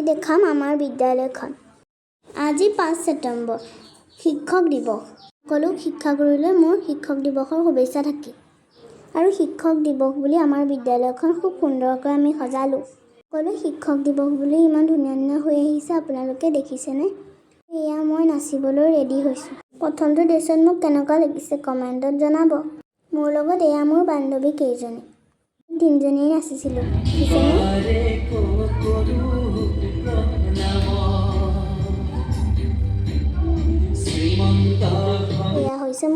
আজি দেখাম আমাৰ বিদ্যালয়খন। আজি পাঁচ ছেপ্টেম্বৰ শিক্ষক দিৱস। সকলো শিক্ষাগুৰুলৈ মোৰ শিক্ষক দিৱসৰ শুভেচ্ছা থাকিল। আৰু শিক্ষক দিৱস বুলি আমাৰ বিদ্যালয়খন খুব সুন্দৰকৈ আমি সজালোঁ। সকলো শিক্ষক দিৱস বুলি ইমান ধুনীয়া ধুনীয়া হৈ আহিছে আপোনালোকে দেখিছেনে? এয়া মই নাচিবলৈ ৰেডি হৈছোঁ। প্ৰথমটো ড্ৰেছত মোক কেনেকুৱা লাগিছে কমেণ্টত জনাব। মোৰ লগত এয়া মোৰ বান্ধৱী কেইজনী। তিনিজনীয়ে নাচিছিলোঁ।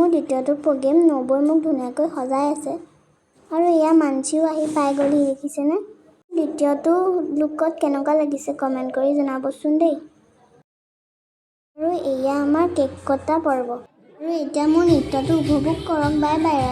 মোৰ দ্বিতীয়টো প্ৰগ্ৰেম নবৈ মোক ধুনীয়াকৈ সজাই আছে। আৰু এয়া মানচিও আহি পাই গ'লহি দেখিছেনে? দ্বিতীয়টো লুকত কেনেকুৱা লাগিছে কমেণ্ট কৰি জনাবচোন দেই। আৰু এয়া আমাৰ কেক কটা পৰ্ব। আৰু এতিয়া মোৰ নৃত্যটো উপভোগ কৰক বাই বাই